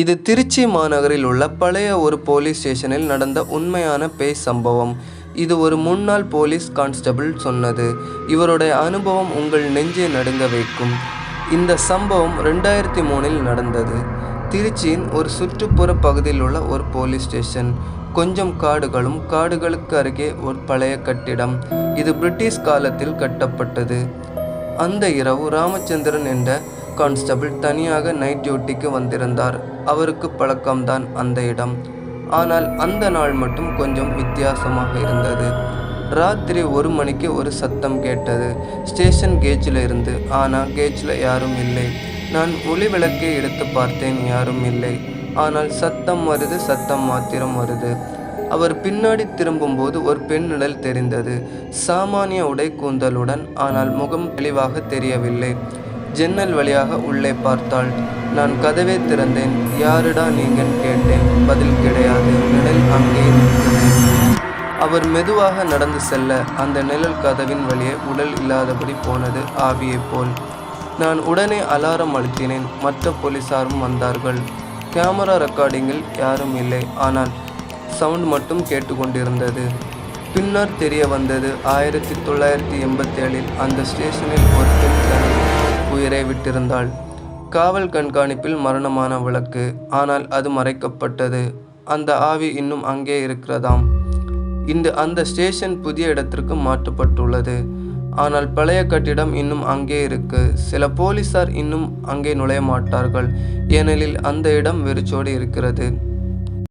இது திருச்சி மாநகரில் உள்ள பழைய ஒரு போலீஸ் ஸ்டேஷனில் நடந்த உண்மையான பேய் சம்பவம். இது ஒரு முன்னாள் போலீஸ் கான்ஸ்டபிள் சொன்னது. இவருடைய அனுபவம் உங்கள் நெஞ்சை நடுங்க வைக்கும். இந்த சம்பவம் ரெண்டாயிரத்தி மூணில் நடந்தது. திருச்சியின் ஒரு சுற்றுப்புற பகுதியில் உள்ள ஒரு போலீஸ் ஸ்டேஷன். கொஞ்சம் காடுகளும் காடுகளுக்கு அருகே ஒரு பழைய கட்டிடம். இது பிரிட்டிஷ் காலத்தில் கட்டப்பட்டது. அந்த இரவு ராமச்சந்திரன் என்ற கான்ஸ்டபிள் தனியாக நைட் டியூட்டிக்கு வந்திருந்தார். அவருக்கு பழக்கம்தான் அந்த இடம். ஆனால் அந்த நாள் மட்டும் கொஞ்சம் வித்தியாசமாக இருந்தது. ராத்திரி ஒரு மணிக்கு ஒரு சத்தம் கேட்டது. ஸ்டேஷன் கேஜில் இருந்து. ஆனால் கேஜில் யாரும் இல்லை. நான் ஒளி விளக்கை எடுத்து பார்த்தேன். யாரும் இல்லை. ஆனால் சத்தம் வருது சத்தம் மாத்திரம் வருது. அவர் பின்னாடி திரும்பும்போது ஒரு பெண் நிழல் தெரிந்தது. சாமானிய உடை கூந்தலுடன் ஆனால் முகம் தெளிவாக தெரியவில்லை. ஜன்னல் வழியாக உள்ளே பார்த்தாள். நான் கதவை திறந்தேன். யாருடா நீங்கள் கேட்டேன். பதில் கிடையாது. நிழல் அங்கே அவர் மெதுவாக நடந்து செல்ல அந்த நிழல் கதவின் வழியே உடல் இல்லாதபடி போனது ஆவியைப் போல். நான் உடனே அலாரம் அழுத்தினேன். மற்ற போலீசாரும் வந்தார்கள். கேமரா ரெக்கார்டிங்கில் யாரும் இல்லை. ஆனால் சவுண்ட் மட்டும் கேட்டுக்கொண்டிருந்தது. பின்னர் தெரிய வந்தது ஆயிரத்தி தொள்ளாயிரத்தி எண்பத்தேழில் அந்த ஸ்டேஷனில் ஒரு பெண் உயிரை விட்டிருந்தாள். காவல் கண்காணிப்பில் மரணமான விளக்கு. ஆனால் அது மறைக்கப்பட்டது. அந்த ஆவி இன்னும் அங்கே இருக்கிறதாம். இந்த அந்த ஸ்டேஷன் புதிய இடத்திற்கு மாற்றப்பட்டுள்ளது. ஆனால் பழைய கட்டிடம் இன்னும் அங்கே இருக்கு. சில போலீசார் இன்னும் அங்கே நுழைய மாட்டார்கள். ஏனெனில் அந்த இடம் வெறிச்சோடி இருக்கிறது.